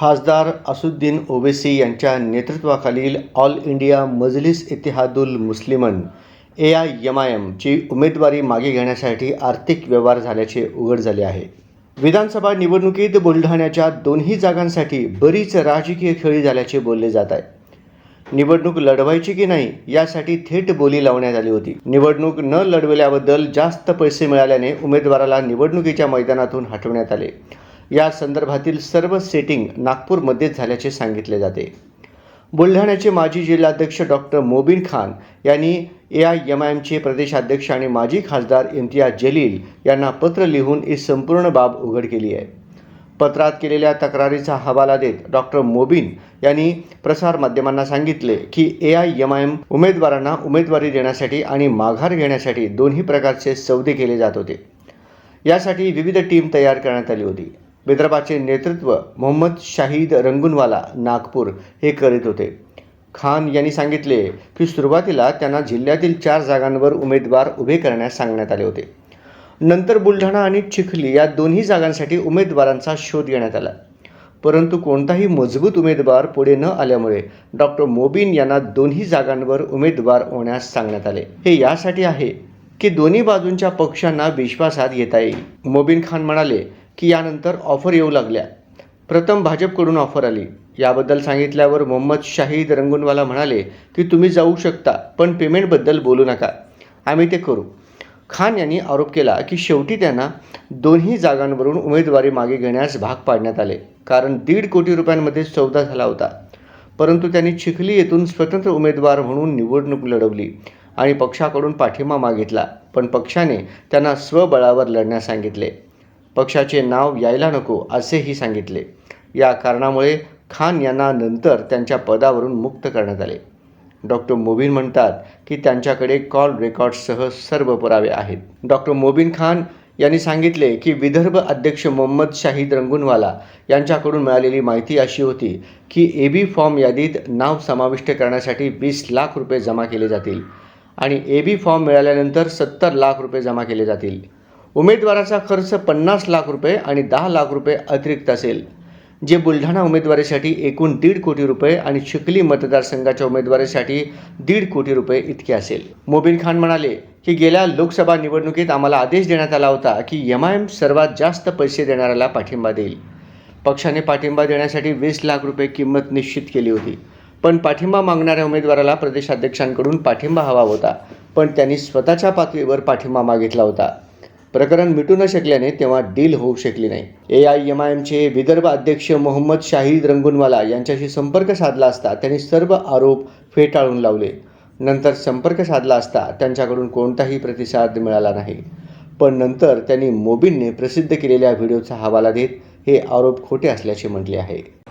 खासदार असुद्दीन ओवेसी यांच्या नेतृत्वाखालील all India Majlis Ittehadul Muslimeen A I M I M उमेदवारी मागे घेण्यासाठी आर्थिक व्यवहार झाल्याचे उघड झाले आहे. विधानसभा निवडणुकीत बुलढाण्याच्या दोन्ही जागांसाठी बरीच राजकीय खेळी झाल्याचे बोलले जात आहे. निवडणूक लढवायची की नाही यासाठी थेट बोली लावण्यात आली होती. निवडणूक न लढवल्याबद्दल जास्त पैसे मिळाल्याने उमेदवाराला निवडणुकीच्या मैदानातून हटवण्यात आले. या संदर्भातील सर्व सेटिंग नागपूरमध्येच झाल्याचे सांगितले जाते. बुलढाण्याचे माजी जिल्हाध्यक्ष डॉक्टर मोबिन खान यांनी ए आय एम आय एमचे प्रदेशाध्यक्ष आणि माजी खासदार इम्तियाज जलील यांना पत्र लिहून ही संपूर्ण बाब उघड केली आहे. पत्रात केलेल्या तक्रारीचा हवाला देत डॉक्टर मोबिन यांनी प्रसारमाध्यमांना सांगितले की A I M I M उमेदवारांना उमेदवारी देण्यासाठी आणि माघार घेण्यासाठी दोन्ही प्रकारचे सौदे केले जात होते. यासाठी विविध टीम तयार करण्यात आली होती. विदर्भाचे नेतृत्व मोहम्मद शाहिद रंगुनवाला नागपूर हे करीत होते. खान यांनी सांगितले की सुरुवातीला त्यांना जिल्ह्यातील चार जागांवर उमेदवार उभे करण्यास सांगण्यात आले होते. नंतर बुलढाणा आणि चिखली या दोन्ही जागांसाठी उमेदवारांचा शोध घेण्यात आला. परंतु कोणताही मजबूत उमेदवार पुढे न आल्यामुळे डॉक्टर मोबिन यांना दोन्ही जागांवर उमेदवार होण्यास सांगण्यात आले. हे यासाठी आहे की दोन्ही बाजूंच्या पक्षांना विश्वासात घेता येईल. मोबिन खान म्हणाले की यानंतर ऑफर येऊ लागल्या. प्रथम भाजपकडून ऑफर आली. याबद्दल सांगितल्यावर मोहम्मद शाहीद रंगूनवाला म्हणाले की तुम्ही जाऊ शकता पण पेमेंटबद्दल बोलू नका. आम्ही ते करू. खान यांनी आरोप केला की शेवटी त्यांना दोन्ही जागांवरून उमेदवारी मागे घेण्यास भाग पाडण्यात आले. कारण दीड कोटी रुपयांमध्ये सौदा झाला होता. परंतु त्यांनी चिखली येथून स्वतंत्र उमेदवार म्हणून निवडणूक लढवली आणि पक्षाकडून पाठिंबा मागितला. पण पक्षाने त्यांना स्वबळावर लढण्यास सांगितले. पक्षाचे नाव यायला नको असेही सांगितले. या कारणामुळे खान यांना नंतर त्यांच्या पदावरून मुक्त करण्यात आले. डॉक्टर मोबिन म्हणतात की त्यांच्याकडे कॉल रेकॉर्डसह सर्व पुरावे आहेत. डॉक्टर मोबिन खान यांनी सांगितले की विदर्भ अध्यक्ष मोहम्मद शाहीद रंगुनवाला यांच्याकडून मिळालेली माहिती अशी होती की ए बी फॉर्म यादीत नाव समाविष्ट करण्यासाठी वीस लाख रुपये जमा केले जातील आणि ए बी फॉर्म मिळाल्यानंतर सत्तर लाख रुपये जमा केले जातील. उमेदवाराचा खर्च पन्नास लाख रुपये आणि दहा लाख रुपये अतिरिक्त असेल. जे बुलढाणा उमेदवारीसाठी एकूण दीड कोटी रुपये आणि चिखली मतदारसंघाच्या उमेदवारीसाठी दीड कोटी रुपये इतके असेल. मोबिन खान म्हणाले की गेल्या लोकसभा निवडणुकीत आम्हाला आदेश देण्यात आला होता की एम आय एम सर्वात जास्त पैसे देणाऱ्याला पाठिंबा देईल. पक्षाने पाठिंबा देण्यासाठी वीस लाख रुपये किंमत निश्चित केली होती. पण पाठिंबा मागणाऱ्या उमेदवाराला प्रदेशाध्यक्षांकडून पाठिंबा हवा होता. पण त्यांनी स्वतःच्या पातळीवर पाठिंबा मागितला होता. प्रकरण मिटू न शकल्याने तेव्हा डील होऊ शकली नाही. ए आय एम आय एमचे विदर्भ अध्यक्ष मोहम्मद शाहीद रंगुनवाला यांच्याशी संपर्क साधला असता त्यांनी सर्व आरोप फेटाळून लावले. नंतर संपर्क साधला असता त्यांच्याकडून कोणताही प्रतिसाद मिळाला नाही. पण नंतर त्यांनी मोबिनने प्रसिद्ध केलेल्या व्हिडिओचा हवाला देत हे आरोप खोटे असल्याचे म्हटले आहे.